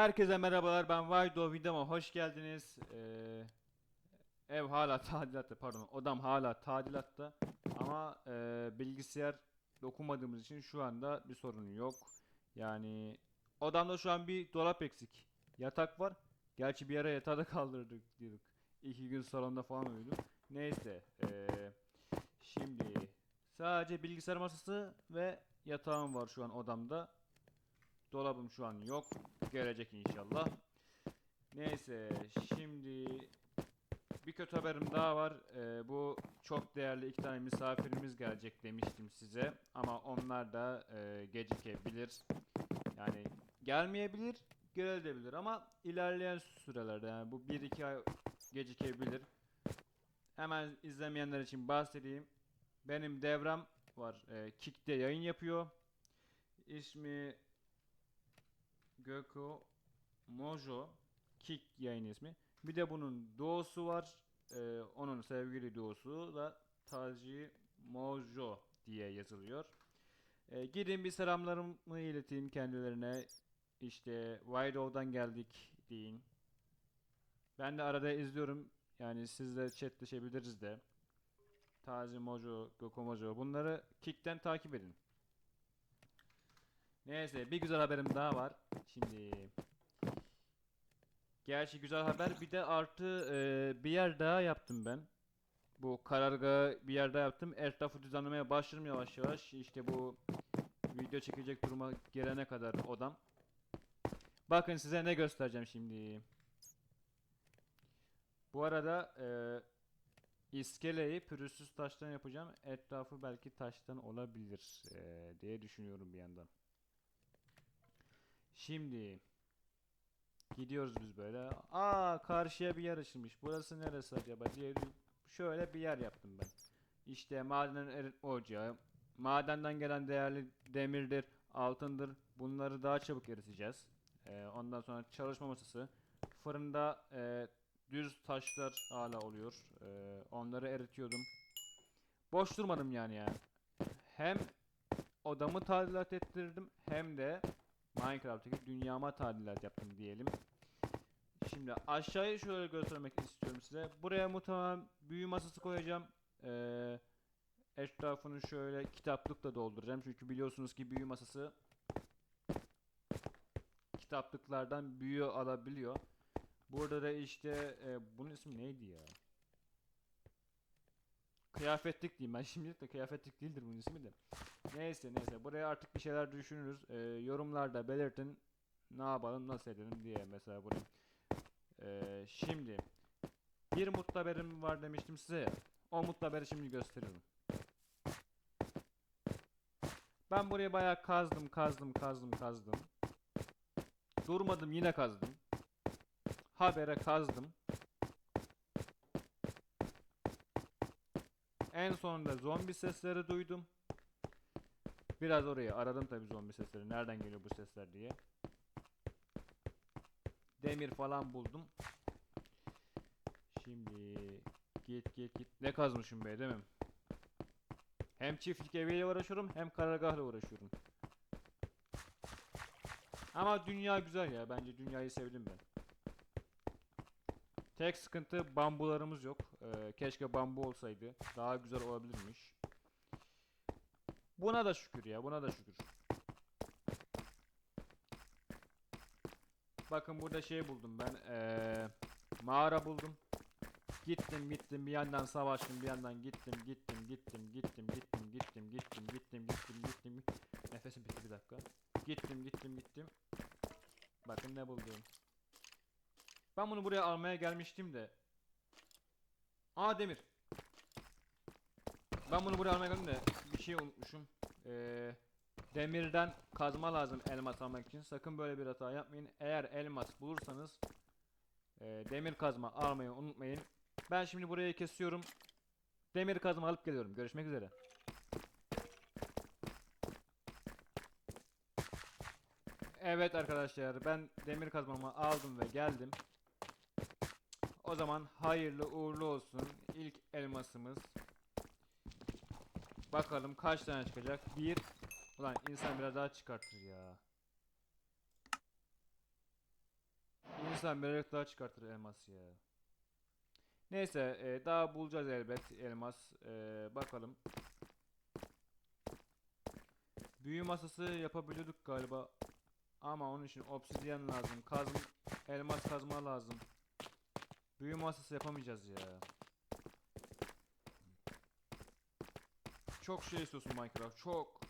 Herkese merhabalar ben Vaydo videoma hoş geldiniz. Ee, ev hala tadilatta pardon odam hala tadilatta ama e, bilgisayar dokunmadığımız için şu anda bir sorun yok. Yani odamda şu an bir dolap eksik. Yatak var. Gerçi bir ara yatağı da kaldırdık diyorduk. İki gün salonda falan uyudum. Neyse. ee, şimdi sadece bilgisayar masası ve yatağım var şu an odamda. Dolabım şu an yok. Gelecek inşallah. Neyse şimdi bir kötü haberim daha var. Ee, bu çok değerli iki tane misafirimiz gelecek demiştim size. Ama onlar da e, gecikebilir. Yani gelmeyebilir, gelebilir ama ilerleyen sürelerde yani bu 1-2 ay gecikebilir. Hemen izlemeyenler için bahsedeyim. Benim devrem var. E, Kick'te yayın yapıyor. İsmi Göko Mojo Kick yayın ismi. Bir de bunun doğusu var. Ee, onun sevgili doğusu da Taji Mojo diye yazılıyor. Ee, gidin bir selamlarımı ileteyim kendilerine. İşte Wido'dan geldik deyin. Ben de arada izliyorum. Yani sizle chatleşebiliriz de. Taji Mojo, Göko Mojo. Bunları Kick'ten takip edin. Neyse bir güzel haberim daha var. Şimdi Gerçi güzel haber bir de artı e, bir yer daha yaptım ben. Bu karargahı bir yer daha yaptım. Etrafı düzenlemeye başladım yavaş yavaş. İşte bu video çekecek duruma gelene kadar odam. Bakın size ne göstereceğim şimdi. Bu arada e, iskeleyi pürüzsüz taştan yapacağım. Etrafı belki taştan olabilir e, diye düşünüyorum bir yandan. Şimdi gidiyoruz biz böyle. Aa karşıya bir yer açılmış. Burası neresi acaba diye şöyle bir yer yaptım ben. İşte maden eritme ocağı. Madenden gelen değerli demirdir, altındır. Bunları daha çabuk eriteceğiz. Ee, ondan sonra çalışma masası. Fırında e, düz taşlar hala oluyor. Ee, onları eritiyordum. Boş durmadım yani ya. Hem odamı tadilat ettirdim hem de Minecraft'taki dünyama tadilat yaptım diyelim. Şimdi aşağıyı şöyle göstermek istiyorum size. Buraya muhtemelen büyü masası koyacağım. Ee, etrafını şöyle kitaplıkla dolduracağım. Çünkü biliyorsunuz ki büyü masası kitaplıklardan büyü alabiliyor. Burada da işte e, bunun ismi neydi ya? Kıyafetlik diyeyim ben şimdilik de kıyafetlik değildir bunun ismi de. Neyse neyse buraya artık bir şeyler düşünürüz. Ee, yorumlarda belirtin ne yapalım nasıl edelim diye mesela buraya. Ee, şimdi bir mutlu haberim var demiştim size ya. O mutlu haberi şimdi gösteriyorum. Ben buraya bayağı kazdım kazdım kazdım kazdım. Durmadım yine kazdım. Habere kazdım. En sonunda zombi sesleri duydum. Biraz orayı aradım tabii zombi sesleri. Nereden geliyor bu sesler diye. Demir falan buldum. Şimdi git git git. Ne kazmışım be değil mi? Hem çiftlik eviyle uğraşıyorum hem karargahla uğraşıyorum. Ama dünya güzel ya. Bence dünyayı sevdim ben. Tek sıkıntı bambularımız yok. Ee, keşke bambu olsaydı. Daha güzel olabilirmiş. Buna da şükür ya. Buna da şükür. Bakın burada şey buldum ben. Ee, mağara buldum. Gittim gittim bir yandan savaştım bir yandan gittim gittim gittim gittim gittim gittim gittim gittim gittim gittim Nefesim bitti bir dakika. Gittim gittim gittim. Bakın ne buldum. Ben bunu buraya almaya gelmiştim de. Aa demir. Ben bunu buraya almaya geldim de bir şey unutmuşum. Ee, demirden kazma lazım elmas almak için. Sakın böyle bir hata yapmayın. Eğer elmas bulursanız e, demir kazma almayı unutmayın. Ben şimdi burayı kesiyorum. Demir kazma alıp geliyorum. Görüşmek üzere. Evet arkadaşlar ben demir kazmamı aldım ve geldim. O zaman hayırlı uğurlu olsun. İlk elmasımız. Bakalım kaç tane çıkacak? Bir. Ulan insan biraz daha çıkartır ya. İnsan birazcık daha çıkartır elmas ya. Neyse e, daha bulacağız elbet elmas. E, bakalım. Büyü masası yapabiliyorduk galiba. Ama onun için obsidyen lazım. Kazm elmas kazma lazım. Büyü masası yapamayacağız ya. Çok şey istiyorsun Minecraft. Çok.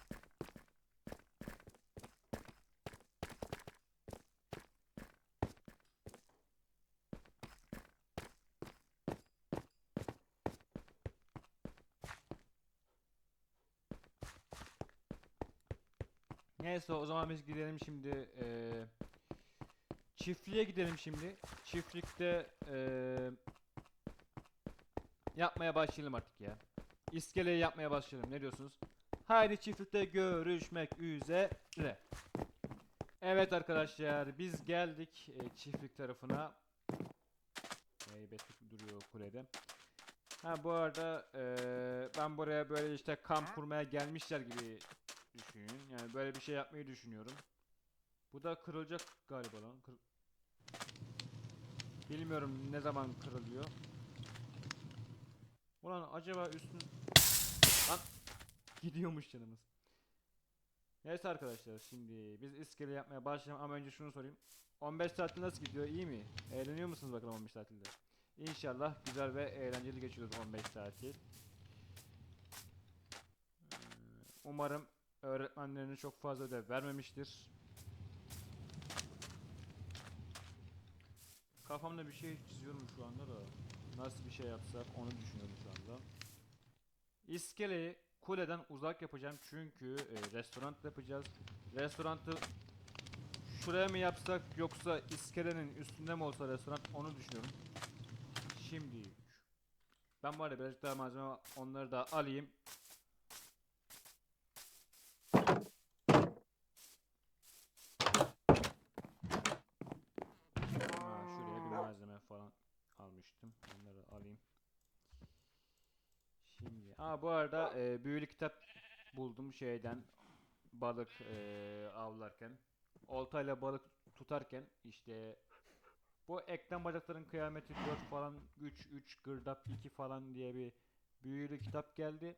Neyse o zaman biz gidelim şimdi eee çiftliğe gidelim şimdi. Çiftlikte eee yapmaya başlayalım artık ya. İskeleyi yapmaya başlayalım. Ne diyorsunuz? Haydi çiftlikte görüşmek üzere. Evet arkadaşlar biz geldik e, çiftlik tarafına. Heybetlik duruyor kulede. Ha bu arada e, ben buraya böyle işte kamp kurmaya gelmişler gibi düşünün. Yani böyle bir şey yapmayı düşünüyorum. Bu da kırılacak galiba lan. Kır- Bilmiyorum ne zaman kırılıyor. Ulan acaba üstün... Lan gidiyormuş canımız. Neyse arkadaşlar şimdi biz iskele yapmaya başlayalım ama önce şunu sorayım. 15 tatil nasıl gidiyor iyi mi? Eğleniyor musunuz bakalım 15 tatilde? İnşallah güzel ve eğlenceli geçiyoruz 15 tatil. Ee, Umarım öğretmenlerine çok fazla ödev vermemiştir. Kafamda bir şey çiziyorum şu anda da nasıl bir şey yapsak onu düşünüyorum şu anda. İskeleyi kuleden uzak yapacağım çünkü e, restoran yapacağız. Restorantı şuraya mı yapsak yoksa iskelenin üstünde mi olsa restoran onu düşünüyorum. Şimdi ben var birazcık daha malzeme onları da alayım. Ha, şuraya bir malzeme falan almıştım. Onları alayım. Şimdi. Ha bu arada e, büyülü kitap buldum şeyden balık e, avlarken. Oltayla balık tutarken işte bu eklem bacakların kıyameti 4 falan güç 3 gırdap 2 falan diye bir büyülü kitap geldi.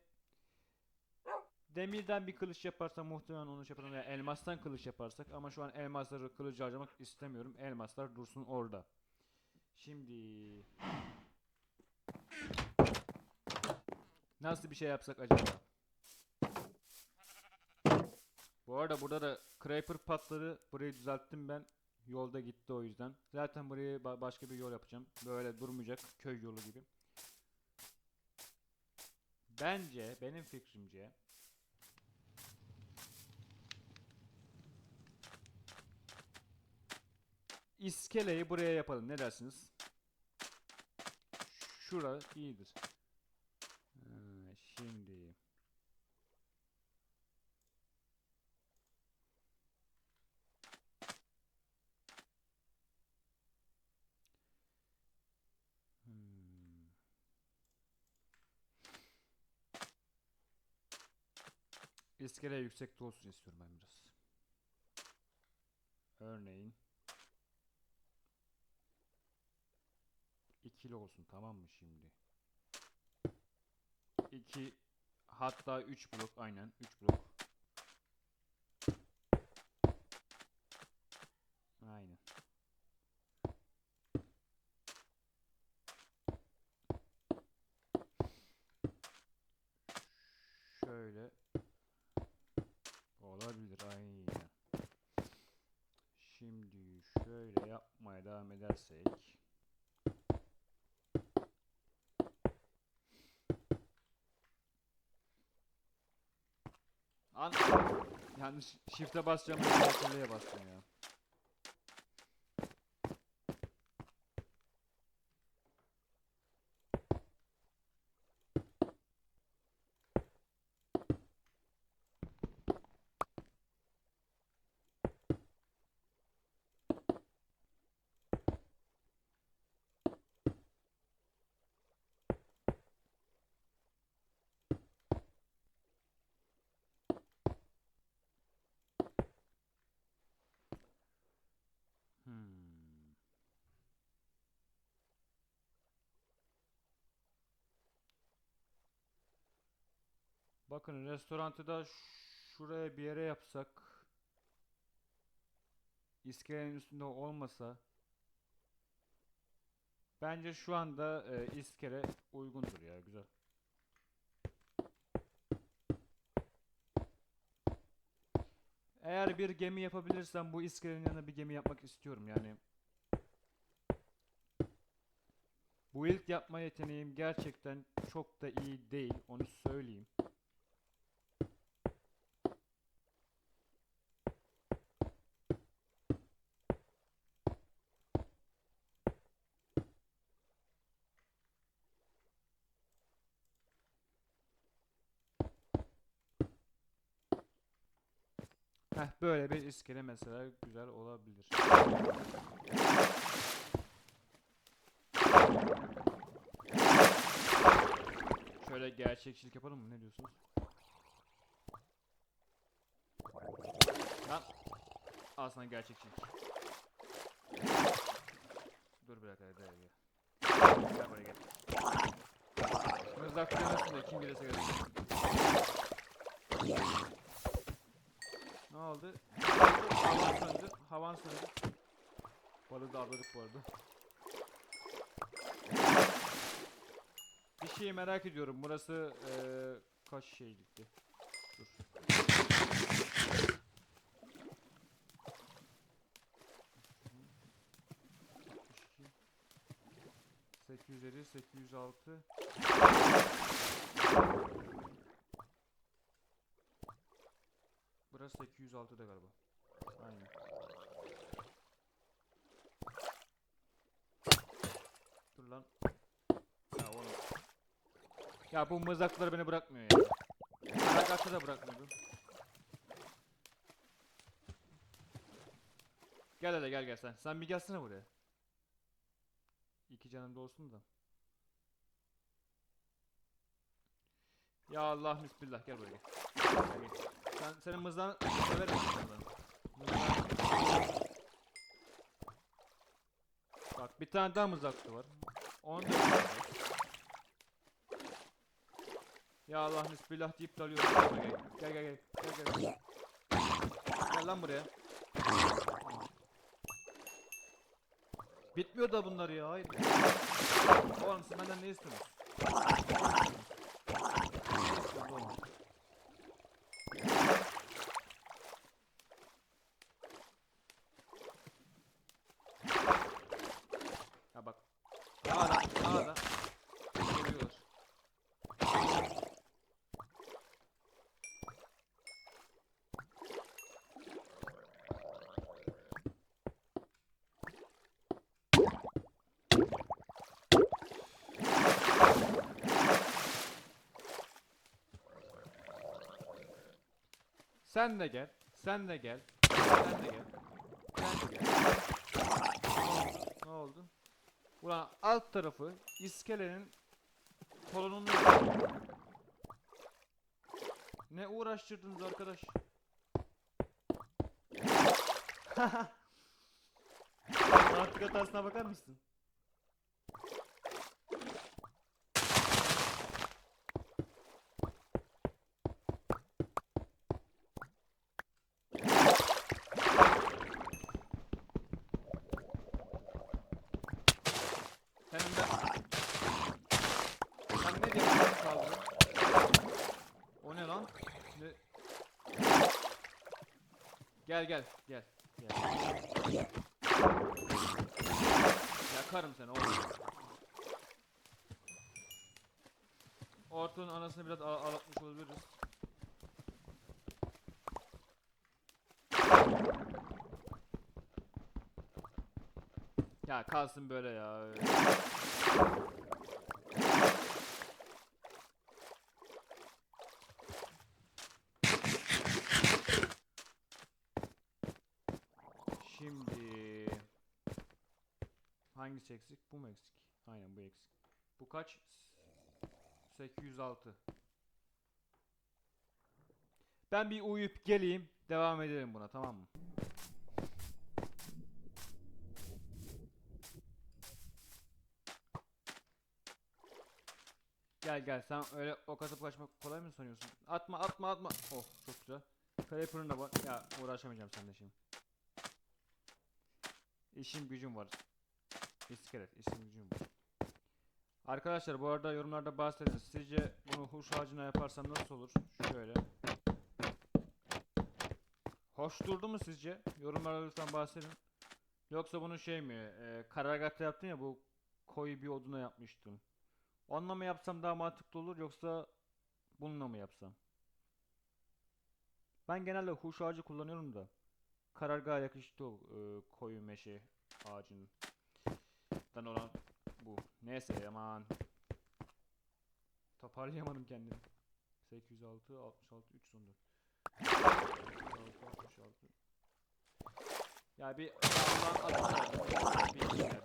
Demirden bir kılıç yaparsam muhtemelen onu şey yaparım veya elmastan kılıç yaparsak ama şu an elmasları kılıcı harcamak istemiyorum. Elmaslar dursun orada. Şimdi nasıl bir şey yapsak acaba? Bu arada burada da Creeper patladı. Burayı düzelttim ben. Yolda gitti o yüzden. Zaten burayı ba- başka bir yol yapacağım. Böyle durmayacak köy yolu gibi. Bence benim fikrimce İskeleyi buraya yapalım. Ne dersiniz? Şura iyidir. Ha, şimdi Hmm. İskele yüksekte olsun istiyorum ben biraz. Örneğin ikili olsun tamam mı şimdi? 2 hatta 3 blok aynen 3 blok. Aynen. Şöyle olabilir aynen. Şimdi şöyle yapmaya devam edersek An yanlış shift'e basacağım kontroleye bastım ya. Bakın restorantı da şuraya bir yere yapsak iskelenin üstünde olmasa bence şu anda e, iskele uygundur ya güzel. Eğer bir gemi yapabilirsem bu iskelenin yanına bir gemi yapmak istiyorum yani. Bu ilk yapma yeteneğim gerçekten çok da iyi değil onu söyleyeyim. Heh, böyle bir iskele mesela güzel olabilir. Şöyle gerçekçilik yapalım mı? Ne diyorsunuz? Lan. Sana gerçekçilik. Dur bir dakika. Gel gel. Gel buraya gel. Mızrak demesin de kim gelirse gelsin. Oldu? Havan söndü. Havan söndü. Balığı da avladık bu arada. Bir şeyi merak ediyorum. Burası eee kaç şey gitti? Dur. Sekiz yüz elli, sekiz yüz altı. Burası 806'da galiba. Aynen. Dur lan. Ya oğlum. Ya bu mızraklar beni bırakmıyor ya. Mızrakatı da bırakmıyordu. Gel hele gel gel sen. Sen bir gelsene buraya. İki canım da olsun da. Ya Allah bismillah gel buraya gel. Sen senin mızrağını severim. Mızrağını- Bak bir tane daha mızraklı var. Onu da. Ya Allah bismillah deyip dalıyorum. Gel gel gel. Gel gel gel. Gel lan buraya. Bitmiyor da bunlar ya. Hayır. Oğlum siz benden? Ne istiyorsunuz oğlum? Ha bak. Hala hala. Geliyorlar. Sen de gel. Sen de gel. Sen de gel. Sen de gel. Ne oldu? Ulan alt tarafı iskelenin kolonunu Ne uğraştırdınız arkadaş? Mantık hatasına bakar mısın? Senin de... Sen ne diyorsun kaldırın? O ne lan? Ne? Gel gel gel. Gel. Yakarım seni oğlum. Ortalığı anasını biraz ağ- ağlatmış olabiliriz. Ya kalsın böyle ya. Şimdi hangisi eksik? Bu mu eksik? Aynen bu eksik. Bu kaç? 806. Ben bir uyuyup geleyim, devam edelim buna, tamam mı? Gel gel sen öyle ok atıp kaçmak kolay mı sanıyorsun? Atma atma atma. Oh çok güzel. Creeper'ın da var. Ya uğraşamayacağım seninle şimdi. İşim gücüm var. İskelet işim gücüm var. Arkadaşlar bu arada yorumlarda bahsedin. Sizce bunu huş ağacına yaparsam nasıl olur? Şöyle. Hoş durdu mu sizce? Yorumlarda lütfen bahsedin. Yoksa bunu şey mi? E, karargahta yaptın ya bu koyu bir oduna yapmıştım. Onunla mı yapsam daha mantıklı olur yoksa bununla mı yapsam? Ben genelde huş ağacı kullanıyorum da. Karargaha yakıştı o e, koyu meşe ağacının. Dan olan bu. Neyse aman. Toparlayamadım kendimi. 806 66 314. 66 66. Ya bir Allah'ın adını bir git ya, bir git ya.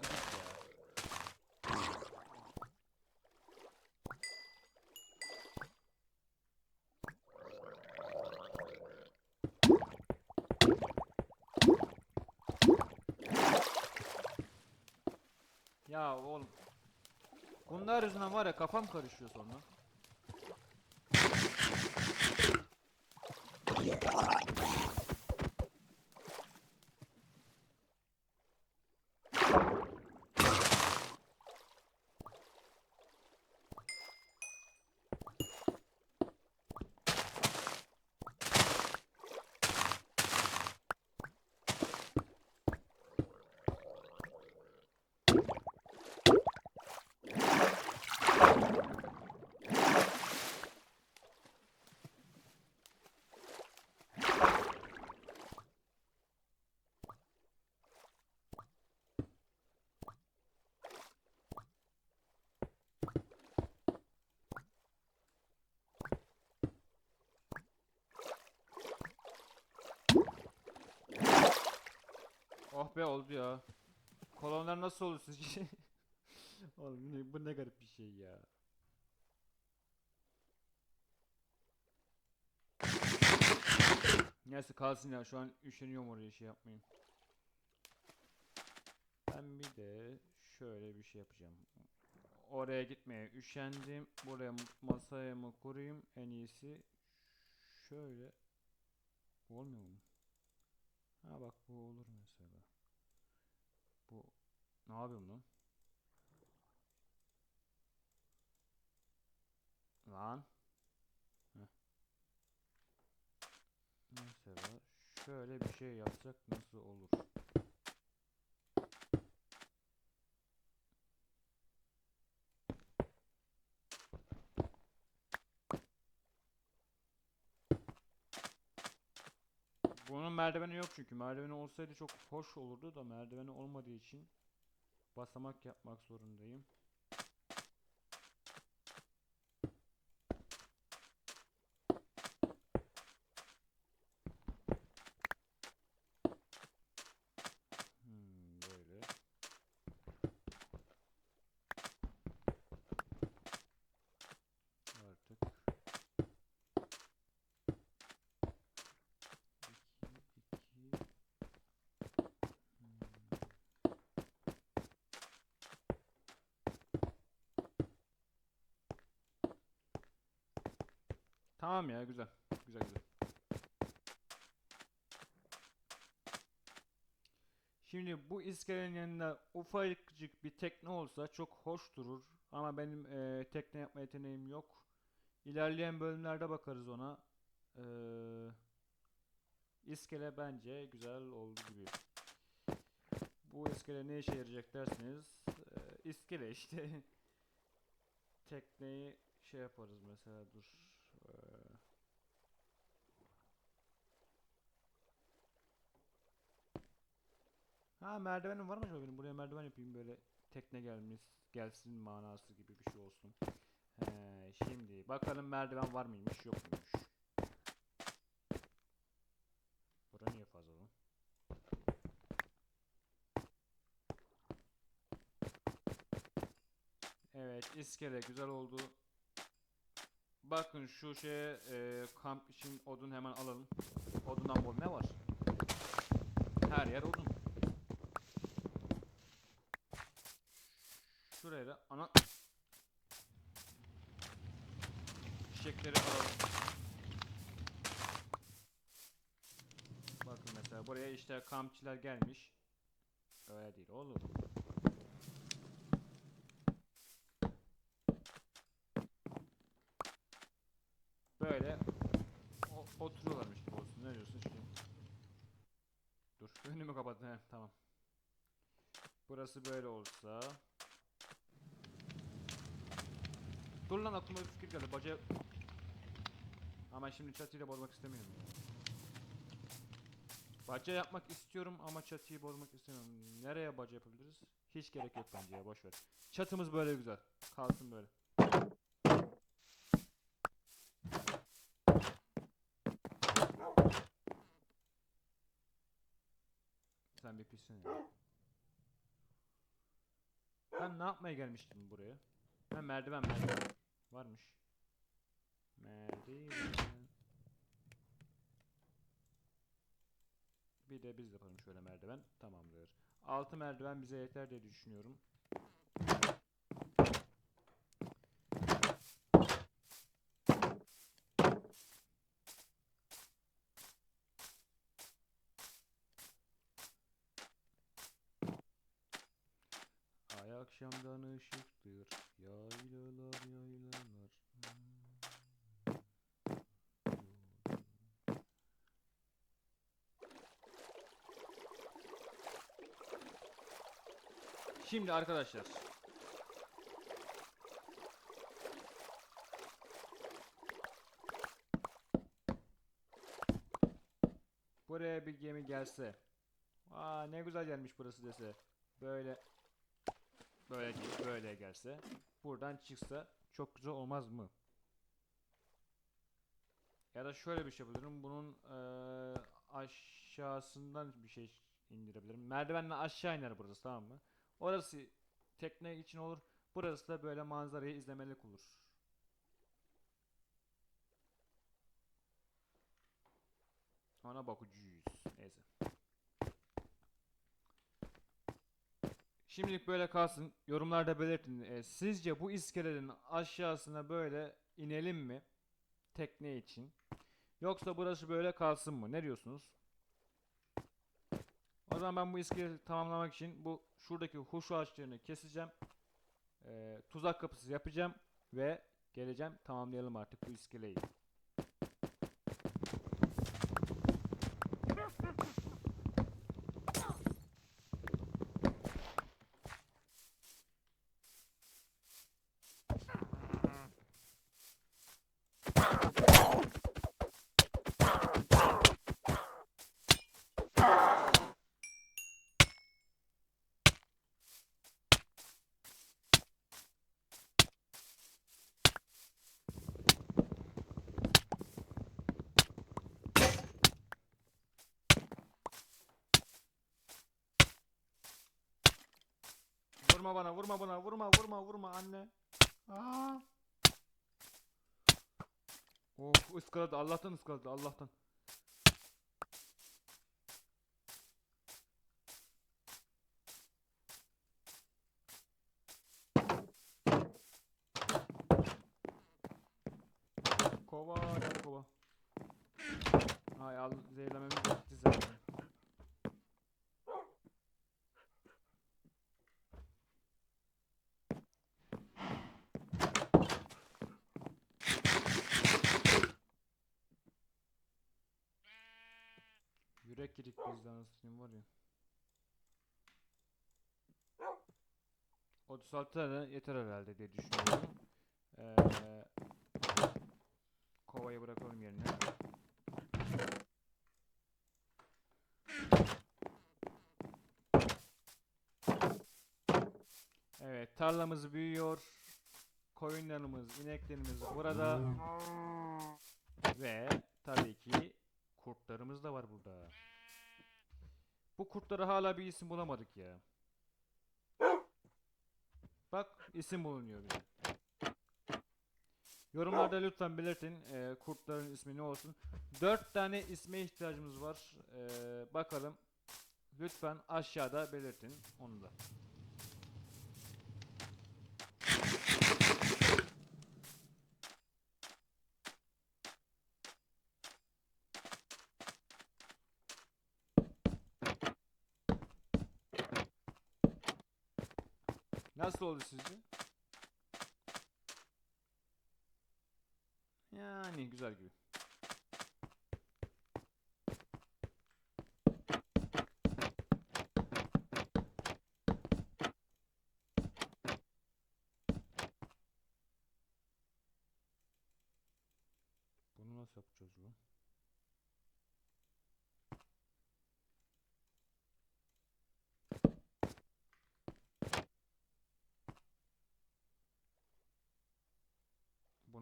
Ya oğlum. Bunlar yüzünden var ya kafam karışıyor sonra. Oh be oldu ya. Kolonlar nasıl olur sizce? Oğlum bu ne, bu ne garip bir şey ya. Neyse kalsın ya şu an üşeniyorum oraya şey yapmayayım. Ben bir de şöyle bir şey yapacağım. Oraya gitmeye üşendim. Buraya masaya mı kurayım en iyisi. Şöyle. Olmuyor mu? Ha bak bu olur mesela. Ne yapıyorum lan? Lan. Mesela şöyle bir şey yapsak nasıl olur? Bunun merdiveni yok çünkü. Merdiveni olsaydı çok hoş olurdu da merdiveni olmadığı için basamak yapmak zorundayım. Hmm, böyle. Artık. İki, iki. Hmm. Tamam ya güzel. Güzel güzel. Şimdi bu iskelenin yanında ufacık bir tekne olsa çok hoş durur. Ama benim eee, tekne yapma yeteneğim yok. İlerleyen bölümlerde bakarız ona. Eee iskele bence güzel oldu gibi. Bu iskele ne işe yarayacak derseniz eee, iskele işte. Tekneyi şey yaparız mesela dur. Ha merdivenim var mı acaba benim? Buraya merdiven yapayım böyle tekne gelmiş gelsin manası gibi bir şey olsun. He, şimdi bakalım merdiven var mıymış yok muymuş. Bura niye fazla lan? Evet iskele güzel oldu. Bakın şu şeye e, kamp için odun hemen alalım. Odundan bol ne var? Her yer odun. Şuraya da ana işleri alalım. Bakın mesela buraya işte kampçılar gelmiş. Öyle değil oğlum. Böyle o- oturuyorlarmış gibi olsun. Ne diyorsun şimdi? Dur. Önümü kapat. He, tamam. Burası böyle olsa. Dur lan aklıma bir fikir geldi. Baca... Ama şimdi çatıyı da bozmak istemiyorum. Baca yapmak istiyorum ama çatıyı bozmak istemiyorum. Nereye baca yapabiliriz? Hiç gerek yok bence ya boş ver. Çatımız böyle güzel. Kalsın böyle. Sen bir pissin ya. Ben ne yapmaya gelmiştim buraya? Ha merdiven merdiven. Varmış. Merdiven. Bir de biz yapalım şöyle merdiven. Tamamdır. Altı merdiven bize yeter diye düşünüyorum. Ay akşamdan ışıktır. Yaylalar yaylalar. Şimdi arkadaşlar. Buraya bir gemi gelse. Aa ne güzel gelmiş burası dese. Böyle böyle böyle gelse. Buradan çıksa çok güzel olmaz mı? Ya da şöyle bir şey yapabilirim. Bunun eee, aşağısından bir şey indirebilirim. Merdivenle aşağı iner burası tamam mı? Orası tekne için olur. Burası da böyle manzarayı izlemelik olur. Ona bakacağız. Neyse. Şimdilik böyle kalsın. Yorumlarda belirtin. Ee, sizce bu iskelenin aşağısına böyle inelim mi? Tekne için. Yoksa burası böyle kalsın mı? Ne diyorsunuz? O zaman ben bu iskeleti tamamlamak için bu şuradaki huş ağaçlarını keseceğim. Ee, tuzak kapısı yapacağım ve geleceğim tamamlayalım artık bu iskeleyi. Vurma bana, vurma bana, vurma, vurma, vurma anne. Aa. Of ıskaladı, Allah'tan ıskaladı, Allah'tan. Kova, kova. Ay al, zehirlememiz bitti zaten. Yürek yedik biz de anasını var ya. 36 tane yeter herhalde diye düşünüyorum. Ee, kovayı bırakalım yerine. Evet tarlamız büyüyor. Koyunlarımız, ineklerimiz burada. Ve tabii ki kurtlarımız da var burada. Bu kurtlara hala bir isim bulamadık ya. Bak isim bulunuyor bize. Yorumlarda lütfen belirtin e, kurtların ismi ne olsun. 4 tane isme ihtiyacımız var. E, bakalım. Lütfen aşağıda belirtin onu da. Nasıl oldu sizce? Yani güzel gibi. Bunu nasıl yapacağız lan?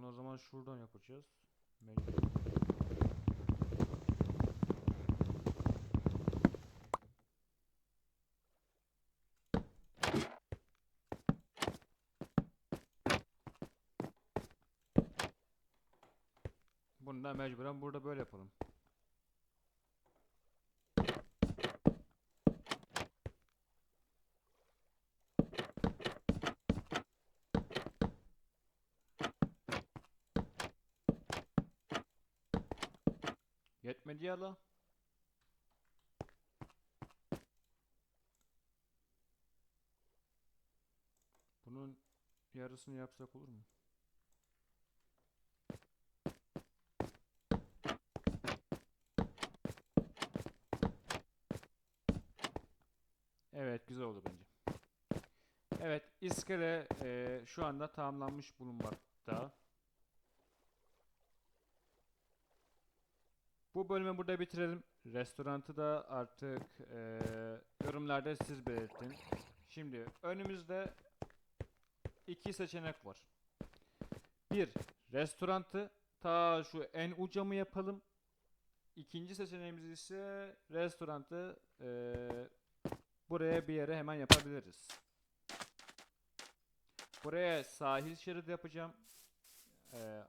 O zaman şuradan yapacağız. Mecbur. Bunu da mecburen burada böyle yapalım. Yetmedi ya la. Bunun yarısını yapsak olur mu? Evet, güzel oldu bence. Evet, iskele eee, şu anda tamamlanmış bulunmakta. Bu bölümü burada bitirelim. Restorantı da artık eee, yorumlarda siz belirtin. Şimdi önümüzde iki seçenek var. Bir, restorantı ta şu en uca mı yapalım? İkinci seçeneğimiz ise restorantı eee, buraya bir yere hemen yapabiliriz. Buraya sahil şeridi yapacağım. Eee,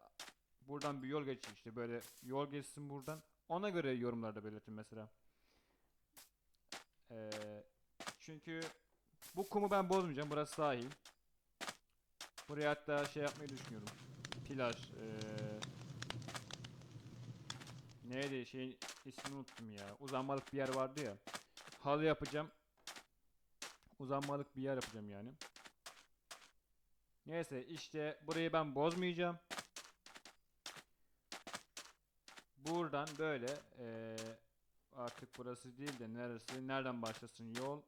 buradan bir yol geçecek işte böyle yol geçsin buradan. Ona göre yorumlarda belirtin mesela. Eee, çünkü bu kumu ben bozmayacağım. Burası sahil. Buraya hatta şey yapmayı düşünüyorum. Plaj. eee neydi şeyin ismini unuttum ya. Uzanmalık bir yer vardı ya. Halı yapacağım. Uzanmalık bir yer yapacağım yani. Neyse işte burayı ben bozmayacağım. Buradan böyle eee, artık burası değil de neresi nereden başlasın yol.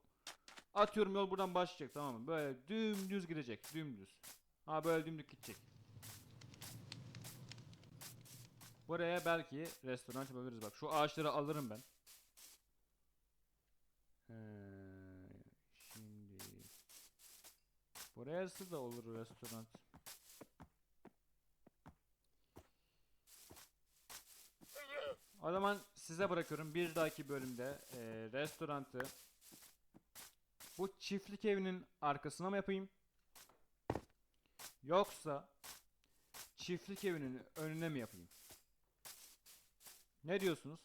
Atıyorum yol buradan başlayacak tamam mı? Böyle dümdüz gidecek dümdüz. Ha böyle dümdüz gidecek. Buraya belki restoran yapabiliriz bak. Şu ağaçları alırım ben. Ee, şimdi burası da olur restoran. O zaman size bırakıyorum bir dahaki bölümde e, restorantı bu çiftlik evinin arkasına mı yapayım? Yoksa çiftlik evinin önüne mi yapayım? Ne diyorsunuz?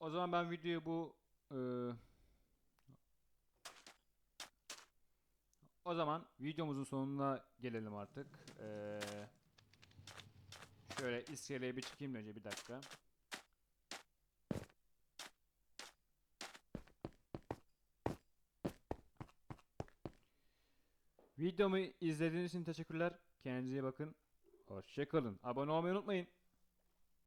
O zaman ben videoyu bu eee, o zaman videomuzun sonuna gelelim artık. Eee, şöyle iskeleye bir çıkayım önce bir dakika. Videomu izlediğiniz için teşekkürler. Kendinize iyi bakın. Hoşçakalın. Abone olmayı unutmayın.